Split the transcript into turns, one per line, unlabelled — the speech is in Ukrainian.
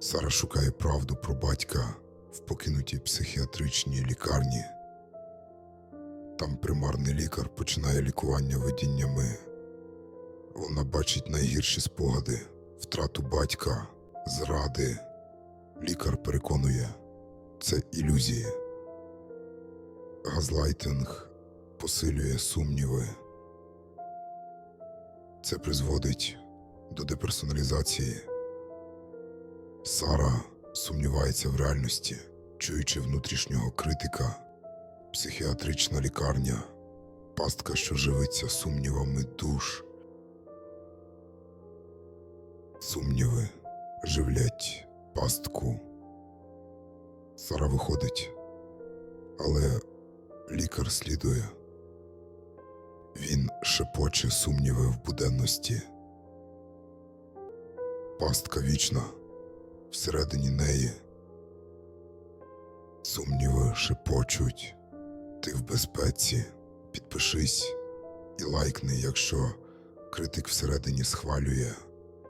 Сара шукає правду про батька в покинутій психіатричній лікарні. Там примарний лікар починає лікування видіннями. Вона бачить найгірші спогади, втрату батька, зради. Лікар переконує, це ілюзії. Газлайтинг посилює сумніви. Це призводить до деперсоналізації. Сара сумнівається в реальності, чуючи внутрішнього критика, психіатрична лікарня, пастка, що живиться сумнівами душ. Сумніви живлять пастку. Сара виходить, але лікар слідує. Він шепоче сумніви в буденності. Пастка вічна всередині неї. Сумніви шепочуть. Ти в безпеці. Підпишись і лайкни, якщо критик всередині схвалює.